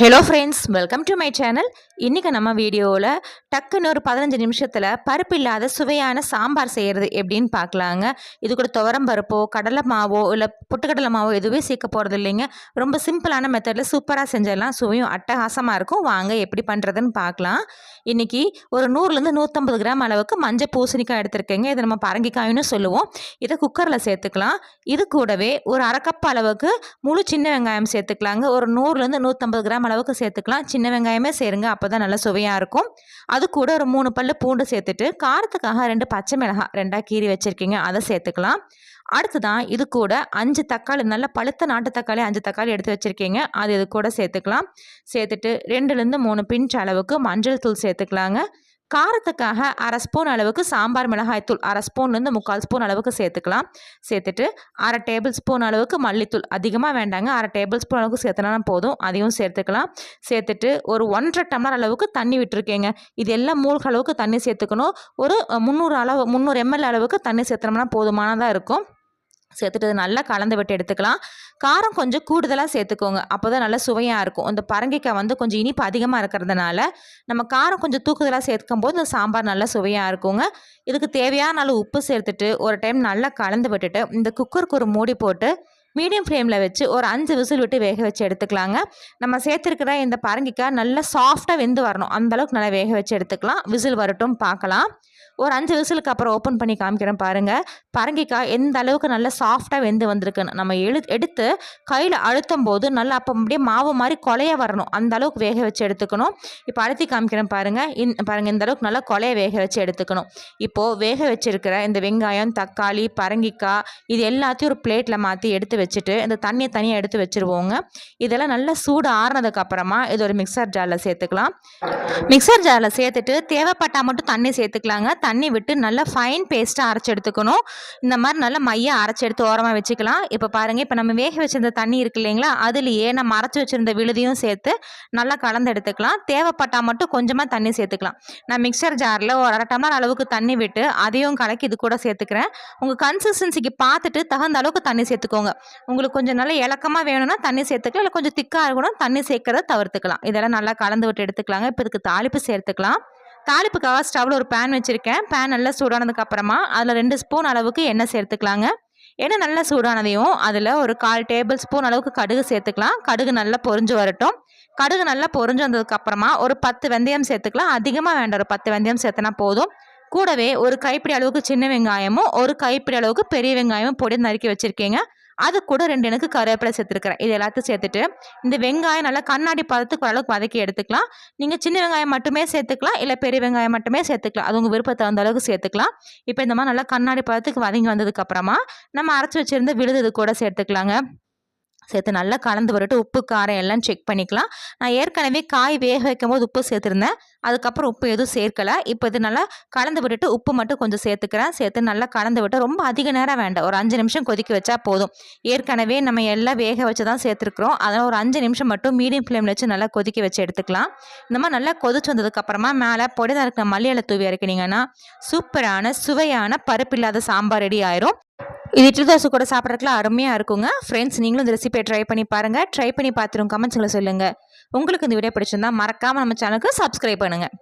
Hello friends welcome to my channel இன்றைக்கி நம்ம வீடியோவில் டக்குன்னு ஒரு பதினஞ்சு நிமிஷத்தில் பருப்பு இல்லாத சுவையான சாம்பார் செய்கிறது எப்படின்னு பார்க்கலாங்க. இது கூட துவரம் பருப்போ கடலை மாவோ இல்லை பொட்டுக்கடலை மாவோ எதுவுமே சேர்க்க போகிறது இல்லைங்க. ரொம்ப சிம்பிளான மெத்தடில் சூப்பராக செஞ்சிடலாம். சுவையும் அட்டகாசமாக இருக்கும். வாங்க எப்படி பண்ணுறதுன்னு பார்க்கலாம். இன்றைக்கி ஒரு நூறுலேருந்து நூற்றம்பது கிராம் அளவுக்கு மஞ்சள் பூசணிக்காய் எடுத்திருக்கேங்க. இதை நம்ம பரங்கிக்காயின்னு சொல்லுவோம். இதை குக்கரில் சேர்த்துக்கலாம். இது கூடவே ஒரு அரைக்கப் அளவுக்கு முழு சின்ன வெங்காயம் சேர்த்துக்கலாங்க. ஒரு நூறுலேருந்து நூற்றம்பது கிராம் அளவுக்கு சேர்த்துக்கலாம். சின்ன வெங்காயமே சேருங்க. அப்போ தான் நல்லா சுவையாக இருக்கும். அது கூட ஒரு மூணு பல்லு பூண்டு சேர்த்துட்டு காரத்துக்காக ரெண்டு பச்சை மிளகாய் ரெண்டாக கீறி வச்சுருக்கீங்க. அதை சேர்த்துக்கலாம். அடுத்ததான் இது கூட அஞ்சு தக்காளி நல்ல பழுத்த நாட்டு தக்காளி அஞ்சு தக்காளி எடுத்து வச்சுருக்கீங்க. அது இது கூட சேர்த்துக்கலாம். சேர்த்துட்டு ரெண்டுலேருந்து மூணு பிஞ்ச் அளவுக்கு மஞ்சள் தூள் சேர்த்துக்கலாங்க. காரத்துக்காக அரை ஸ்பூன் அளவுக்கு சாம்பார் மிளகாய்த்தூள் அரை ஸ்பூன்லேருந்து முக்கால் ஸ்பூன் அளவுக்கு சேர்த்துக்கலாம். சேர்த்துட்டு அரை டேபிள் ஸ்பூன் அளவுக்கு மல்லித்தூள். அதிகமாக வேண்டாங்க. அரை டேபிள் ஸ்பூன் அளவுக்கு சேர்த்தனா போதும். அதையும் சேர்த்துக்கலாம். சேர்த்துட்டு ஒரு ஒன்றரை டம்ளர் அளவுக்கு தண்ணி விட்டுருக்கேங்க. இது எல்லாம் மூழ்க அளவுக்கு தண்ணி சேர்த்துக்கணும். ஒரு முந்நூறு அளவு முந்நூறு எம்எல் அளவுக்கு தண்ணி சேர்த்தனோம்னா போதுமானதாக இருக்கும். சேர்த்துட்டு நல்லா கலந்து விட்டு எடுத்துக்கலாம். காரம் கொஞ்சம் கூடுதலாக சேர்த்துக்கோங்க. அப்போ தான் நல்லா சுவையாக இருக்கும். இந்த பரங்கிக்காய் வந்து கொஞ்சம் இனிப்பு அதிகமாக இருக்கிறதுனால நம்ம காரம் கொஞ்சம் தூக்குதலாக சேர்க்கும் போது இந்த சாம்பார் நல்லா சுவையாக இருக்குங்க. இதுக்கு தேவையான அளவு உப்பு சேர்த்துட்டு ஒரு டைம் நல்லா கலந்து விட்டுட்டு இந்த குக்கருக்கு ஒரு மூடி போட்டு மீடியம் ஃப்ளேமில் வச்சு ஒரு அஞ்சு விசில் விட்டு வேக வச்சு எடுத்துக்கலாங்க. நம்ம சேர்த்துருக்கிற இந்த பரங்கிக்காய் நல்லா சாஃப்டாக வெந்து வரணும். அந்தளவுக்கு நல்லா வேக வச்சு எடுத்துக்கலாம். விசில் வரட்டும் பார்க்கலாம். ஒரு அஞ்சு விசிலுக்கு அப்புறம் ஓப்பன் பண்ணி காமிக்கிறேன் பாருங்கள் பரங்கிக்காய் எந்த அளவுக்கு நல்லா சாஃப்டாக வெந்து வந்திருக்குன்னு. நம்ம எழு எடுத்து கையில் அழுத்தும் போது நல்லா அப்போ அப்படியே மாவு மாதிரி கொலைய வரணும். அந்த அளவுக்கு வேக வச்சு எடுத்துக்கணும். இப்போ அழுத்தி காமிக்கிறேன் பாருங்கள் இன் பாருங்கள் இந்த அளவுக்கு நல்லா கொலைய வேக வச்சு எடுத்துக்கணும். இப்போது வேக வச்சுருக்கிற இந்த வெங்காயம் தக்காளி பரங்கிக்காய் இது எல்லாத்தையும் ஒரு பிளேட்டில் மாற்றி எடுத்து வச்சுட்டு இந்த தண்ணியை தனியாக எடுத்து வச்சுருவோங்க. இதெல்லாம் நல்லா சூடு ஆறுனதுக்கப்புறமா இது ஒரு மிக்சர் ஜாரில் சேர்த்துக்கலாம். மிக்சர் ஜாரில் சேர்த்துட்டு தேவைப்பட்டால் மட்டும் தண்ணி சேர்த்துக்கலாங்க. தண்ணி விட்டு நல்லா ஃபைன் பேஸ்ட்டாக அரைச்சி எடுத்துக்கணும். இந்த மாதிரி நல்லா மையம் அரைச்சி எடுத்து ஓரமாக வச்சுக்கலாம். இப்போ பாருங்கள் இப்போ நம்ம வேக வச்சிருந்த தண்ணி இருக்கு இல்லைங்களா அதுலேயே நம்ம அரைச்சி வச்சுருந்த விழுதியும் சேர்த்து நல்லா கலந்து எடுத்துக்கலாம். தேவைப்பட்டால் மட்டும் கொஞ்சமாக தண்ணி சேர்த்துக்கலாம். நான் மிக்சர் ஜாரில் ஒரு அரை டம்ளர் அளவுக்கு தண்ணி விட்டு அதையும் கலக்கி இது கூட சேர்த்துக்கிறேன். உங்கள் கன்சிஸ்டன்சிக்கு பார்த்துட்டு தகுந்த அளவுக்கு தண்ணி சேர்த்துக்கோங்க. உங்களுக்கு கொஞ்சம் நல்லா இலக்கமாக வேணும்னா தண்ணி சேர்த்துக்கலாம். இல்லை கொஞ்சம் திக்காக இருக்கணும் தண்ணி சேர்க்கறத தவிர்த்துக்கலாம். இதெல்லாம் நல்லா கலந்து விட்டு எடுத்துக்கலாங்க. இப்போ இதுக்கு தாளிப்பு சேர்த்துக்கலாம். தாளிப்புக்காக ஸ்டவ்வில் ஒரு பேன் வச்சுருக்கேன். பேன் நல்லா சூடானதுக்கப்புறமா அதில் ரெண்டு ஸ்பூன் அளவுக்கு எண்ணெய் சேர்த்துக்கலாங்க. எண்ணெய் நல்லா சூடானதையும் அதில் ஒரு கால் டேபிள் ஸ்பூன் அளவுக்கு கடுகு சேர்த்துக்கலாம். கடுகு நல்லா பொறிஞ்சு வரட்டும். கடுகு நல்லா பொறிஞ்சு வந்ததுக்கப்புறமா ஒரு பத்து வெந்தயம் சேர்த்துக்கலாம். அதிகமாக வேண்டாம் ஒரு பத்து வெந்தயம் சேர்த்தனா போதும். கூடவே ஒரு கைப்பிடி அளவுக்கு சின்ன வெங்காயமும் ஒரு கைப்பிடி அளவுக்கு பெரிய வெங்காயமும் பொடி நறுக்கி வச்சுருக்கீங்க. அது கூட ரெண்டு எனக்கு கருவேப்பிலை சேர்த்துருக்குறேன். இது எல்லாத்தையும் சேர்த்துட்டு இந்த வெங்காயம் நல்லா கண்ணாடி பதத்துக்கு ஓரளவுக்கு வதக்கி எடுத்துக்கலாம். நீங்கள் சின்ன வெங்காயம் மட்டுமே சேர்த்துக்கலாம் இல்லை பெரிய வெங்காயம் மட்டுமே சேர்த்துக்கலாம். அது உங்கள் விருப்பத்தை தகுந்த அளவுக்கு சேர்த்துக்கலாம். இப்போ இந்த மாதிரி நல்லா கண்ணாடி பதத்துக்கு வதங்கி வந்ததுக்கப்புறமா நம்ம அரைச்சி வச்சுருந்து விழுது கூட சேர்த்துக்கலாங்க. சேர்த்து நல்லா கலந்து வரட்டு உப்பு காரம் எல்லாம் செக் பண்ணிக்கலாம். நான் ஏற்கனவே காய் வேக வைக்கும் போது உப்பு சேர்த்துருந்தேன். அதுக்கப்புறம் உப்பு எதுவும் சேர்க்கலை. இப்போ இது நல்லா கலந்து விட்டுட்டு உப்பு மட்டும் கொஞ்சம் சேர்த்துக்கிறேன். சேர்த்து நல்லா கலந்து விட்டு ரொம்ப அதிக நேரம் வேண்டாம். ஒரு அஞ்சு நிமிஷம் கொதிக்க வச்சா போதும். ஏற்கனவே நம்ம எல்லாம் வேக வச்சு தான் சேர்த்துருக்குறோம். அதனால் ஒரு அஞ்சு நிமிஷம் மட்டும் மீடியம் ஃப்ளேமில் வச்சு நல்லா கொதிக்க வச்சு எடுத்துக்கலாம். இந்த மாதிரி நல்லா கொதிச்சு வந்ததுக்கப்புறமா மேலே பொடிதான் இருக்கிற மல்லியலை தூவி இறக்கினீங்கன்னா சூப்பரான சுவையான பருப்பில்லாத சாம்பார் ரெடி ஆயிரும். இது இட்லி தோசை கூட சாப்பிட்றதுக்குலாம் அருமையாக இருக்குங்க. ஃப்ரெண்ட்ஸ் நீங்களும் இந்த ரெசிபியை ட்ரை பண்ணி பாருங்கள் ட்ரை பண்ணி பார்த்துருங்க கமெண்ட்ஸில் சொல்லுங்கள் உங்களுக்கு இந்த வீடியோ பிடிச்சிருந்தா மறக்காமல் நம்ம சேனலுக்கு சப்ஸ்கிரைப் பண்ணுங்கள்